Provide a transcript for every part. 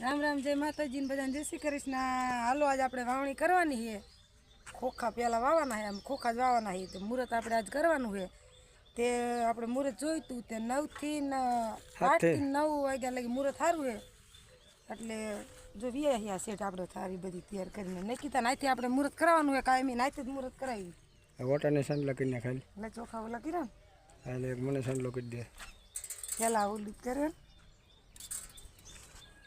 રામ રામ જય માતાજી બધાને. જય શ્રી કૃષ્ણ. હાલો આજ આપણે વાવણી કરવાની છે. ખોખા પહેલાં વાવવાના છે આમ ખોખા જ વાવવાના છે. તો મુહૂર્ત આપણે આજ કરવાનું છે. તે આપણે મુહૂર્ત જોઈતું તે નવથી આઠથી નવ વાગ્યા લગી મુહૂર્ત સારું છે. એટલે જો વ્યાહ્યા સેટ આપણે સારી બધી તૈયાર કરીને. નક્કીતા નાથી આપણે મુહૂર્ત કરવાનું છે કાયમી નાથી જ મુહૂર્ત કરાવી. વોટરને સાંડલા કરી નાખ ખાલી. એટલે ચોખા ઓલા કર્યા ને? મને સાંડલો કરી દે. પહેલાં ઓલું કર્યો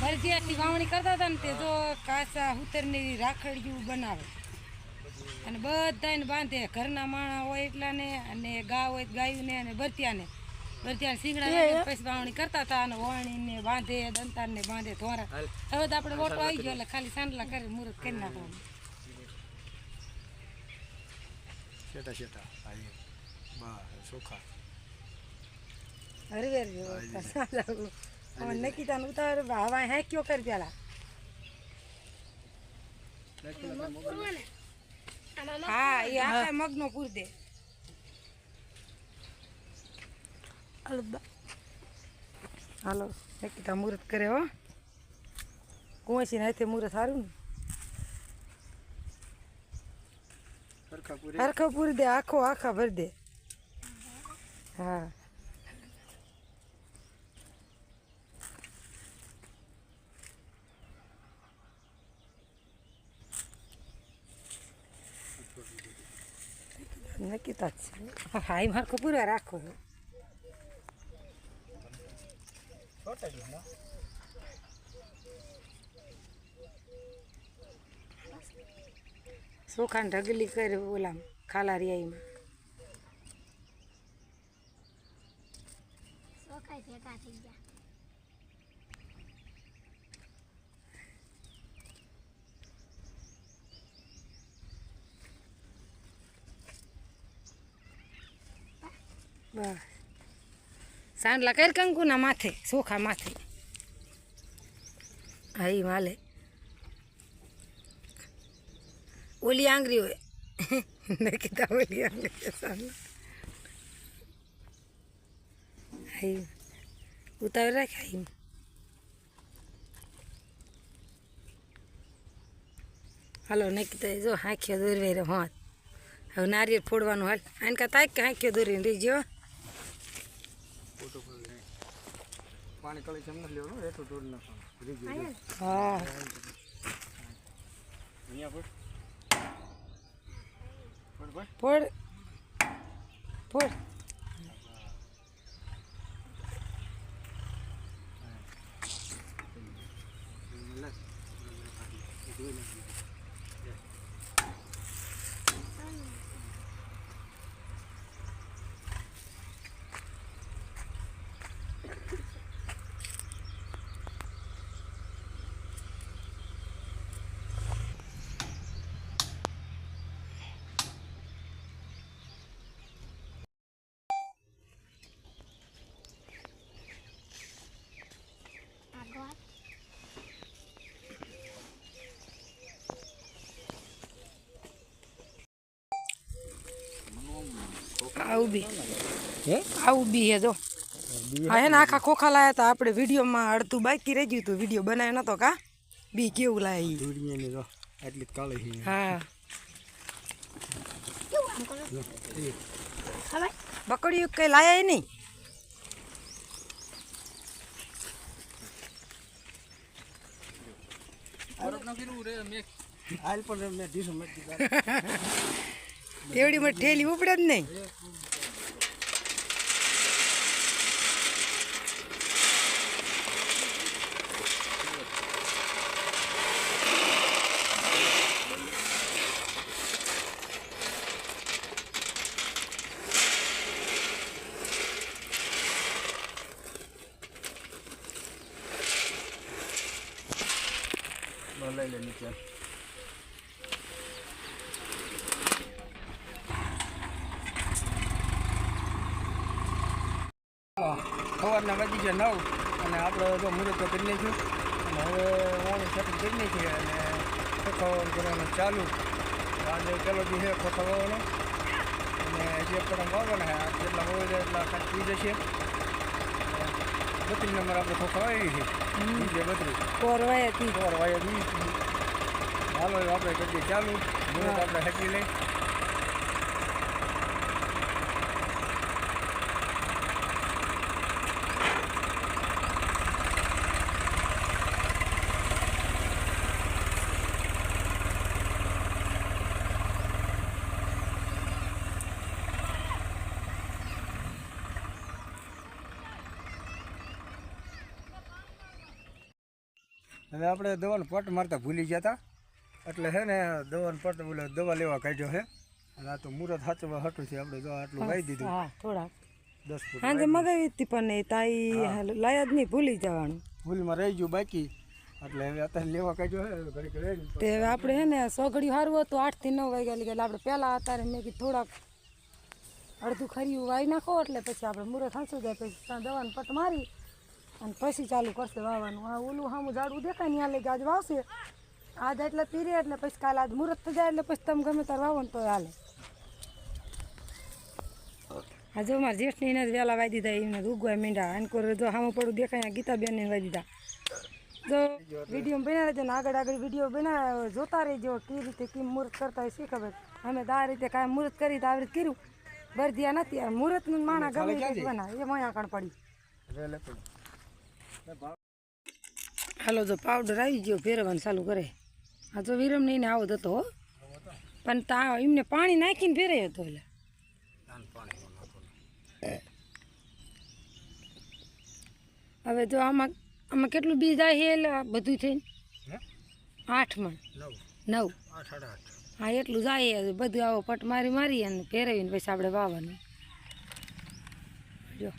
ભરજીયાથી વાવણી કરતા હતા ને તે જો કાચા હુતરની રાખડિયું બનાવે. અને બધાને બાંધે. ઘરના માણા હોય એટલાને અને ગા હોય તો ગાયુંને અને ભરતિયાને બરતિયાને શીંગડા પછી વાવણી કરતા હતા અને વણીને બાંધે દંતારને બાંધે ધોરા. હવે તો આપણે ઓટો આવી ગયો એટલે ખાલી સાંડલા કરી મુહૂર્ત કરી નાખવાનું. શેટા શેટા. હરવેર જેવો હવે નકીતાને ઉતાર હવા હેક્યો કરી પેલા. હા એ આખા મગનો પૂર દે. હાલો નકીતા મુહૂર્ત કરે હો. કુંવસી નાથે મુહૂર્ત સારું ને. હરખો પૂરી દે આખો આખા ભરી દે. હા. નક્કી જ છે હા એમ હરખો પૂરા રાખો ચોખાને ઢગલી કરી ઓલા ખાલા રિયાઈમાં ચોખાઈ ભેગા થઈ ગયા બસ. સાંડલા કર કંકુના માથે, સોખા માથે. હા, ઈ માલે ઓલી આંગરી હોય. મેં કીધા ઓલી આંગરી સાંડલા હા, ઈ ઉતાવળ રાખ, હા, ઈ. હાલો ને કીધા, જો હાંખ્યો દોરવે રહ્યો હોત. હવે નારિયેળ ફોડવાનું હાલ. આને કાં તાક હાંખ્યો દોરીને રહી ગયો ફોટો પડી પાણી કળી છે એમ નથી લેવાનું એટલું તોડી નાખવાનું. હા. અહીંયા ફોડ. ફોડ લે. જોઈ લે. આગળ આવું બી. હે? આવું બી હે જો. હા હે આખા ખોખા લાયા હતા આપણે વિડીયોમાં અડધું બાકી રહી ગયું હતું વીડિયો બનાવ્યો નતો કા? બી કેવું લાય કાળી હા. બકડીયું કઈ લાયા નહીં હાલ પણ મેં દીધું મેં દીધું. તેવડી માં ઠેલી ઉપડે જ નહીં. લઈ સવારના વાગી ગયા નવ અને આપણે જો મુહૂર્ત તો કરી નાખ્યું. અને હવે વાવણી સેટિંગ કરી નાખી અને ખોખાવાનું કરવાનું ચાલુ. આજે પેલો બી છે ખોખાવાનો અને જે પણ વાવવાના છે. જેટલા હોય છે એટલા કાંઈક થઈ જશે. બત્રીસ નંબર આપણે ખોખા છે બીજે બત્રીસ. કોરવાય હતી સવાર વાયા વીસ હાલો આપણે કરીએ ચાલુ. મુહૂર્ત આપણે હેકી લઈ. હવે આપણે દવાનો પટ મારતા ભૂલી ગયા હતા એટલે હે ને દવાનો પટ બોલે દવા લેવા કાઢ્યો હે. અને આ તો મુરત સાચવા હટું છે આપણે દવા આટલું વાઈ દીધું. હા થોડાક. દસ ફૂટ સાંજે મગાવી હતી પણ તાઈ લાયા જ નહીં ભૂલી જવાનું. ભૂલમાં રહી ગયું બાકી. એટલે હવે અત્યારે લેવા કાઢ્યો હે ઘડીક રહી તે હવે આપણે હે ને સોગડી સારું હતું આઠથી નવ વાગ્યા લીધે. આપણે પહેલાં અત્યારે મેં કીધું થોડાક અડધું ખરીયું વાઈ નાખો એટલે પછી આપણે મુરત હાંસું જાય પછી દવાનું પટ મારી અને પછી ચાલુ કરશે વાવવાનું. આ ઓલું સામું ઝાડવું દેખાય ને આ કે આજ વાવશે. આજ એટલે પીરે એટલે પછી કાલે આજ મુહૂર્ત થઈ જાય એટલે પછી તમે ગમે ત્યારે વાવો ને તો હાલે. આ જો મારા જેઠની એને જ વહેલા વાઈ દીધા એમને ઉગવા મીંડા. અને કોઈ જો સામું પડું દેખાય ગીતાબેન ને વાઈ દીધા. જો વીડિયો બનાવે રહેજો ને આગળ આગળ વીડિયો બનાવ જોતા રહેજો કેવી રીતે કેમ મુહૂર્ત કરતા હોય શી ખબર અમે તો આ રીતે કાંઈ મુહૂર્ત કરી તો આવી રીતે કર્યું. બરદિયા નથી આ મુહૂર્તનું માણા ગમે બનાવે એ મોયા કણ પડી. હાલો જો પાવડર આવી ગયો ફેરવવાનું ચાલુ કરે. આ તો વિરમ નહીં આવો જ હતો હો. પણ તા એમને પાણી નાખીને ફેરે હતો એટલે. હવે જો આમાં આમાં કેટલું બીજ આવે એટલે બધું થઈને? આઠમાં. આઠ મણ નવ હા એટલું જાય બધું આવો પટ મારી મારી અને ફેરવીને પછી આપણે વાવવાનું. જો.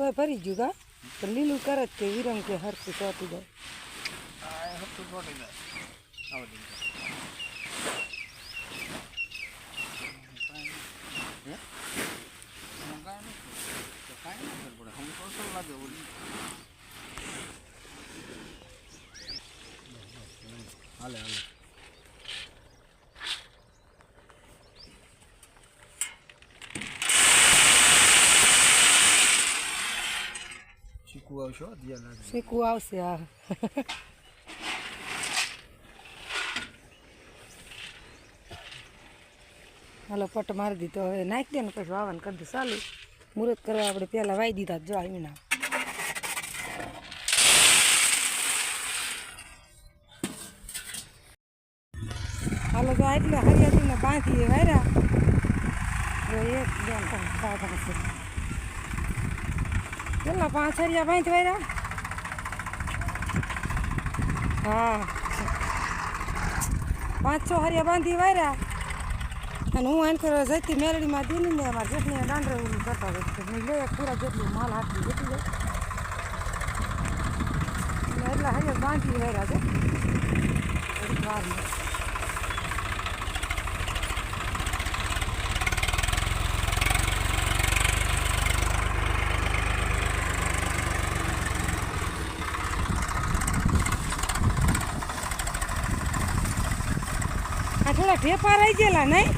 તોય ફરી ગયું કા? પણ લીલું કરે જ કે વિરમ કે હરતું ચોટી જાય હપ્તું ચોટી જાય આવડી જાય હે? આમાં કાંઈ નથી. તો કાંઈ નથી પડે. હમ તો અસર લાગે ઓલી. હાલે હાલે આવશો ધ્યાન આવશે, હા. હાલો, પટ મારી દીધો. હવે નાખી દે ને પછી વાવન કરી દે. ચાલુ. મુહૂર્ત કરવા આપણે પહેલાં વાઈ દીધા જો આવી ના હાલો, તો એટલે હરિયાળીને બાંધીએ વાર્યા જો એક, બે, ત્રણ, ચાર છે કેટલા પાંચ હરિયા બાંધી વાર્યા હા. પાંચ છ હરિયા બાંધી વાર્યા અને હું એમ કરવા જતી મેરડીમાં દીની ને અમારા જેટલી દાંડરે ઓલું કરતા મેં લઈ પૂરા જેટલું માલ હાથથી જતી જાય એટલે હરિયા બાંધી વાર્યા છે. વારમાં આ ઢેપા રહી ગયેલા નહીં?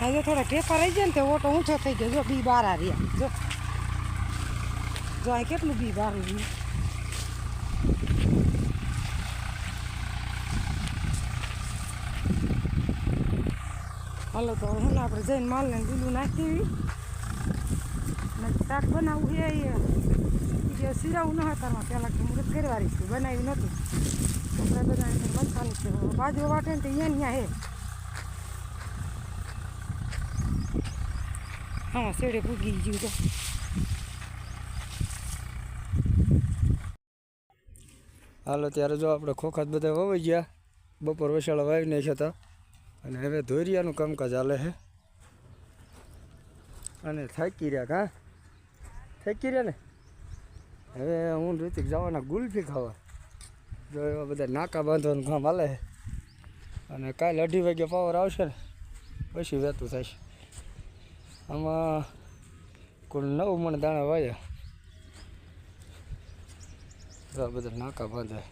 હવે થોડા ઢેપા રહી ગયા ને તો ઓટો ઊંચો થઈ ગયો. જો, બી બાર રહ્યા. જો. જો અહીં કેટલું બી બાર રહ્યું. હાલો, તો હું આપણે જઈને માલને લીલું નાખી બનાવું બનાવવું એ જે સિરાવું ન હતા પહેલાં મૃત કરવાની છે બનાવી નહોતું. આપણે બનાવીને બનવાનું છે. બાજુ વાટે ને તો અહીંયા ત્યાં હે. હા શેડે પૂગી ગયું તો. હાલો, ત્યારે જો આપણે ખોખાત બધા વવાઈ ગયા. બપોર વસાળા વાવી નાખ્યા હતા. અને હવે ધોરિયાનું કામકાજ હાલે છે અને થાકી રહ્યા કા? થાકી રહ્યા ને? હવે હું ઋતિક જવાના ગુલ્ફી ખાવા. જો એવા બધા નાકા બાંધવાનું કામ હાલે અને કાલે અઢી વાગે પાવર આવશે ને, પછી વહેતું થશે આમાં કુલ નવ મણ દાણા વાયા. આ બધા નાકા બાંધે.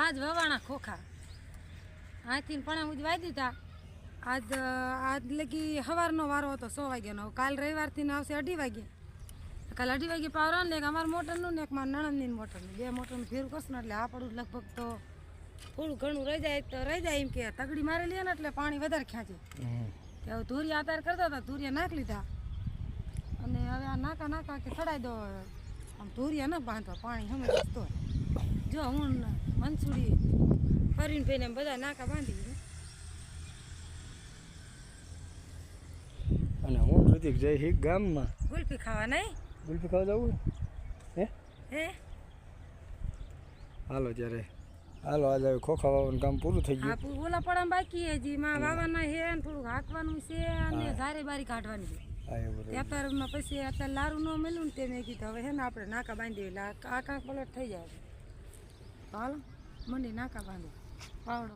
આજ વવાણા ખોખા. આથી પણ સુધી વાઈ દીધા. આજ આજ લગી સવારનો વારો હતો, સો વાગ્યાનો. કાલ રવિવારથી આવશે અઢી વાગે. કાલ અઢી વાગે પાવર ને એક અમારા મોટરનું ને એક મારા નણંદની મોટરનું. બે મોટરનું ફેર કરશું ને એટલે આપણું લગભગ તો થોડું ઘણું રહી જાય તો રહી જાય એમ કે તગડી મારી લે ને એટલે પાણી વધારે ખેંચે. કે ધૂરિયા આતાર કરતા હતા ધૂરિયા નાખ લીધા. અને હવે આ નાકા નાકા કે ચડાઈ દો આમ ધૂરિયા ન બાંધવા પાણી હમે તો જો હું ને મનસુડી ફરીને ભાઈને બધા નાકા બાંધી દીધા. અને હું ઋતિક હિક ગામમાં. ગુલ્ફી ખાવા નહીં? ગુલ્ફી ખાવા જવું હે? હે? હાલો ત્યારે. હાલો આજે હવે ખોખા વાવવાનું કામ પૂરું થઈ ગયું. ઓલા પડામાં બાકી હજી. માં વાવાના હે ને થોડુંક હાંકવાનું છે અને ધારે બારી કાઢવાની છે. ત્યારબાદમાં પછી અત્યારે લારું ન મળ્યું ને તે મેં કીધું હવે હે ને આપણે નાકા બાંધી આ કાંક પલટ થઈ જાય. હાલ મંડી નાકા બાંધો. પાવડો.